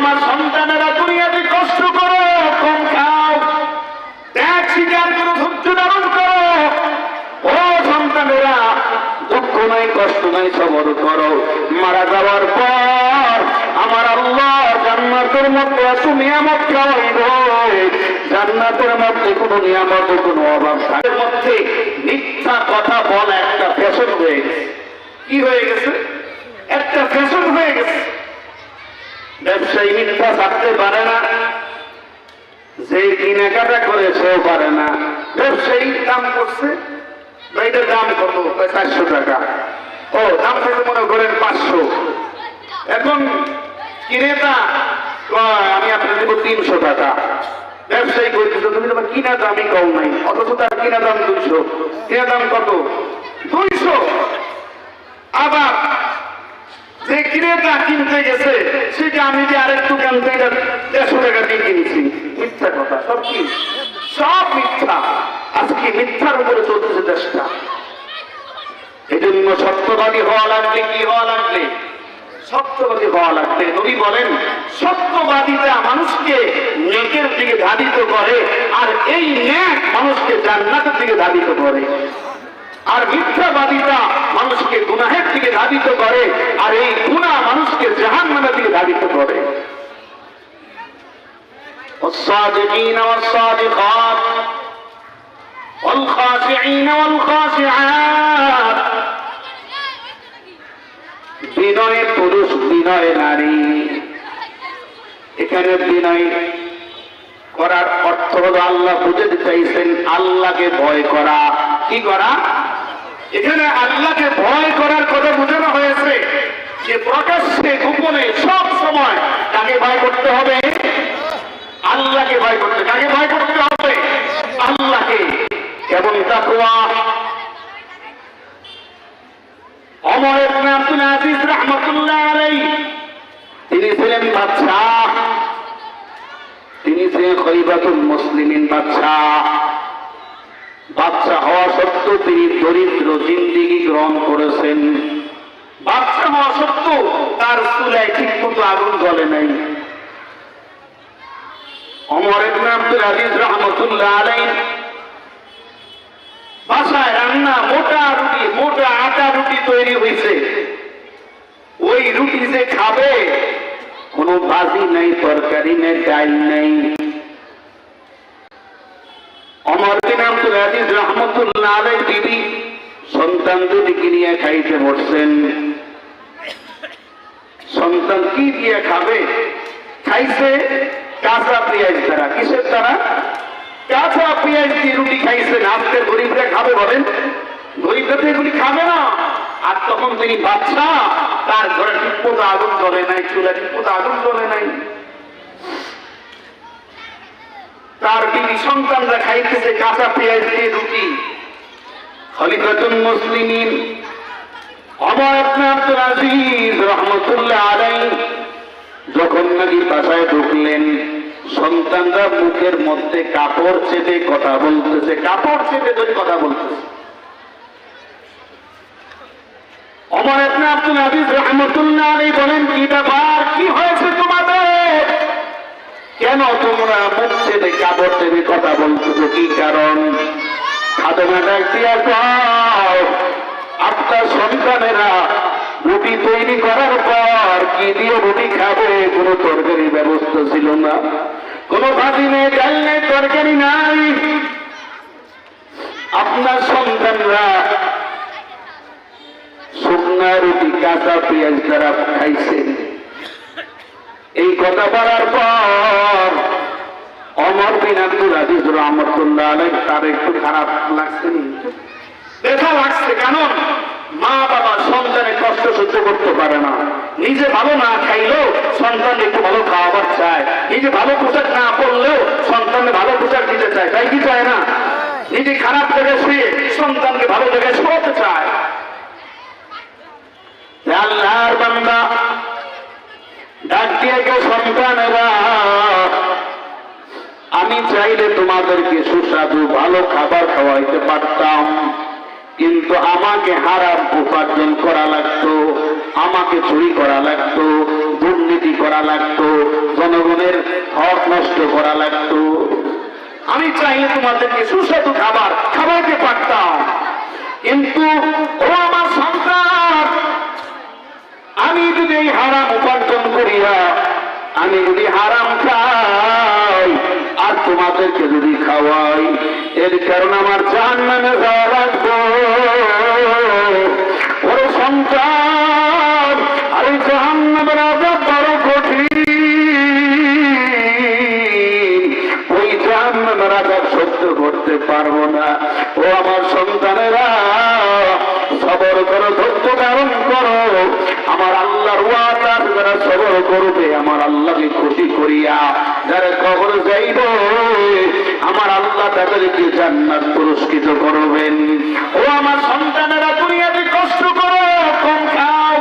আমার সন্তানেরা দুনিয়াতে কষ্ট করো, কম খাও। ত্যাগ স্বীকার করো ধৈর্য ধারণ করো। ও সন্তানেরা, দুঃখ নাই, কষ্ট নাই, সবর করো। মারা যাওয়ার পর আমার আল্লাহ জান্নাতের মধ্যে এত নিয়ামত খাওয়াইব জান্নাতের মধ্যে কোনো নিয়ামত, কোনো অভাব থাকে মধ্যে মিথ্যা কথা বলা একটা ফ্যাশন হয়ে গেছে। কি হয়ে গেছে? একটা ফ্যাশন হয়ে গেছে। ব্যবসায়ী মিথ্যা থাকতে পারে না। যে কেনাকাটা করে সেও পারে না। ব্যবসায়ী দাম করছে এটার দাম কত? চারশো টাকা। ও, দাম থেকে মনে করেন পাঁচশো। এখন কিনেতা আমি আপনার দেবো তিনশো টাকা। ব্যবসায়ী করতেছে তুমি তোমার কিনা দামই কম নাই, অথচ তার কিনা দাম দুইশো। কিনা দাম কত? দুইশো। আবার যে ক্রেতা কিনতে গেছে। সেটা আমি যে আরেকটু কিনতে এটা দেড়শো টাকা দিয়ে কিনেছি। মিথ্যা কথা, সব কি? সব মিথ্যা। আজকে মিথ্যার উপরে চলতেছে দেশটা। এই জন্য সত্যবাদী হওয়া লাগলে কি হওয়া লাগলে? সত্যবাদী হওয়া লাগবে নবী বলেন, সত্যবাদীরা মানুষকে নেকের দিকে ধাবিত করে, আর এই নেক মানুষকে জান্নাতের দিকে ধাবিত করে। আর মিথ্যাবাদীরা মানুষকে গুনাহের দিকে ধাবিত করে আর এই গুণা মানুষকে জাহান নামের দিকে ধাবিত করে والصادقين والصادقات والخاشعين والخاشعات বিনয় পুরুষ বিনয় নারী এখানে বিনয় করার অর্থ হলো আল্লাহ বুঝাতে চাইছেন আল্লাহকে ভয় করা কি করা এখানে আল্লাহকে ভয় করার কথা বোঝানো হয়েছে যে প্রকাশ্যে, গোপনে, সব সময় কাকে ভয় করতে হবে? আল্লাহকে ভয় করতে কাকে ভয় করতে হবে? আল্লাহকে। কেমন তাকুয়া অমর ইবনে তিনি ছিলেন বাদশাহ। তিনি ছিলেন খলিফাতুল মুসলিমিন বাদশাহ। বাচ্চা হওয়া সত্ত্বেও তিনি দরিদ্র জিন্দিগি গ্রহণ করেছেন। বাচ্চা হওয়া সত্ত্বেও তার চুলায় ঠিক মতো আগুন জ্বলে নাই। অমর আব্দুল আজিজ রহমতুল্লাহ আলাইহি বাসায় রান্না মোটা রুটি, মোটা আটা রুটি তৈরি হয়েছে ওই রুটি যে খাবে, কোনো ভাজি নেই, তরকারি নেই, ডাল নেই। অমর বিন আব্দুল আজিজ রহমতুল্লাহ আলাই বিবি সন্তান দুটিকে নিয়ে খাইতে বসছেন। সন্তান কি দিয়ে খাবে? খাইছে কাঁচা পেঁয়াজ দ্বারা। কিসের দ্বারা? কাঁচা পেঁয়াজ দিয়ে রুটি খাইছেন আজকের গরিবরা খাবে বলেন। গরিবরা তো খাবে না। আর তখন তিনি বাচ্চা তার ঘরে ঠিক মতো আগুন জ্বলে নাই চুলা ঠিক মতো আগুন জ্বলে নাই। তার বিবি সন্তানরা খাইতেছে, কাঁচা পেঁয়াজ দিয়ে রুটি। খলিফাতুল মুসলিমিন অমর রহমতুল্লাহ আলাইহি যখন বাসায় ঢুকলেন, সন্তানরা মুখের মধ্যে কাপড় চেপে কথা বলতেছে, কাপড় চেপে ধরে কথা বলতেছে। অমর আব্দুল আজিজ রহমতুল্লাহ আলাইহি বলেন, কি ব্যাপার? কি হয়েছে? কেন তোমরা মুখ চেপে কাপড় চেপে কথা বলতেছো কি কারণ? আপনার সন্তানেরা রুটি তৈরি করার পর কি দিয়ে রুটি খাবে? কোনো তরকারি ব্যবস্থা ছিল না। কোনো ভাজি নেই, ডাল নেই, তরকারি নাই। আপনার সন্তানরা শুকনা রুটি, কাঁচা পেঁয়াজ দ্বারা খাইছেন এই কথা বলার পর অমর বিন আব্দুল আজিজ রহমতুল্লাহ আলাই তার একটু খারাপ লাগছে? ব্যথা লাগছে কেন? মা বাবা সন্তানের কষ্ট সহ্য করতে পারে না। নিজে ভালো না খাইলেও সন্তান একটু ভালো খাওয়াবার চায়। নিজে ভালো পোশাক না পড়লেও সন্তানকে ভালো পোশাক দিতে চায়, তাই কি চায় না? নিজে খারাপ জায়গায় শুয়ে সন্তানকে ভালো জায়গায় শোয়াতে চায়। চাইলে তোমাদেরকে সুস্বাদু ভালো খাবার খাওয়াইতে পারতাম। কিন্তু আমাকে হারাম উপার্জন করা লাগতো, আমাকে চুরি করা লাগতো, দুর্নীতি করা লাগতো, জনগণের হক নষ্ট করা লাগতো। আমি চাইলে তোমাদেরকে সুস্বাদু খাবার খাওয়াইতে পারতাম। কিন্তু ও আমার সন্তান, আমি যদি এই হারাম উপার্জন করিয়া, আমি যদি হারাম খাই তোমাদেরকে যদি খাওয়াই, এর কারণ আমার জান মানে যাওয়া লাগবো। ওরে সন্তান আরে জাহান বড় কঠিন। ওই সহ্য করতে পারব না। ও আমার সন্তানেরা, সবর করো, ধৈর্য ধারণ করো। আমার আল্লাহর ওয়াদা, যারা সবর করবে, আমার আল্লাহকে খুশি করিয়া যারা কবর যাইব। আমার আল্লাহ তাদেরকে জান্নাত পুরস্কৃত করবেন। ও আমার সন্তানেরা, দুনিয়াতে কষ্ট করো, কম খাও।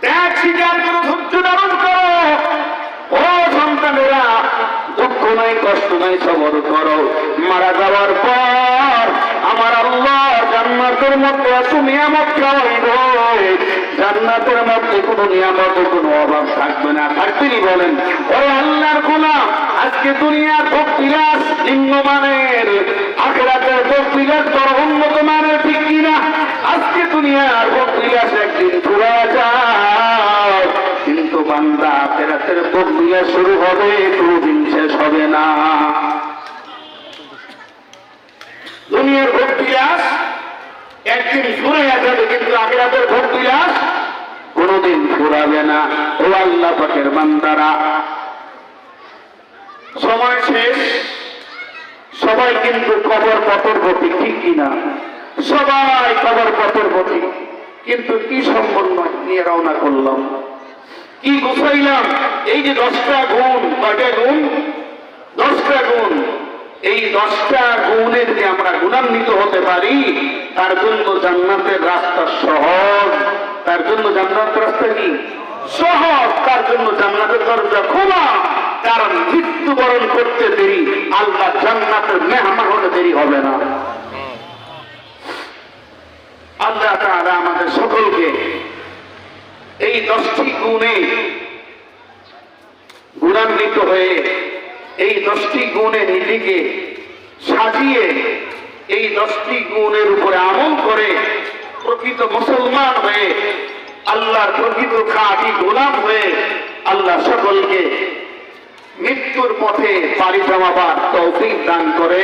ত্যাগ স্বীকার করো, ধৈর্য ধারণ করো। ও সন্তানেরা, দুঃখ নাই, কষ্ট নাই, সবর করো। মারা যাওয়ার পর জান্নাতের মধ্যে কোনো নিয়ামত কোনো অভাব থাকবে না। বলেন, ও আল্লাহর আজকে দুনিয়ার বিলাস নিম্নমানের বড় উন্নত মানের ঠিক কিনা? আজকে দুনিয়ার বিলাস একদিন কিন্তু বান্দা আখেরাতের ভোগ শুরু হবে, কোনদিন শেষ হবে না দুনিয়ার ভোগ বিলাস একদিন ফুরে যাবে কিন্তু আখেরাতের ভোগ বিলাস কোনদিন ফুরাবে না। ও আল্লাহ পাকের বান্দারা। সময় শেষ। সবাই কিন্তু কবর পতর প্রতি ঠিক কিনা? সবাই কবর পতর প্রতি কিন্তু কি সম্পন্ন নিয়ে রওনা করলাম? কি গুছাইলাম? এই যে দশটা গুণ, কয়টা গুণ? দশটা গুণ। এই দশটা গুণে যদি আমরা গুণান্বিত হতে পারি, তার জন্য জান্নাতের রাস্তা সহজ। তার জন্য জান্নাতের রাস্তা কি? সহজ। তার জন্য জান্নাতের দরজা খোলা। কারণ মৃত্যুবরণ করতে দেরি, আল্লাহ জান্নাতের মেহমান হতে দেরি হবে না। আল্লাহ তাআলা আমাদের সকলকে এই দশটি গুণে গুণান্বিত হয়ে, এই দশটি গুণে নিজেকে সাজিয়ে এই দশটি গুণের উপরে আমল করে প্রকৃত মুসলমান হয়ে আল্লাহর প্রকৃত খাঁটি গোলাম হয়ে আল্লাহ সকলকে মৃত্যুর পথে পাড়ি জমাবার তৌফিক দান করে।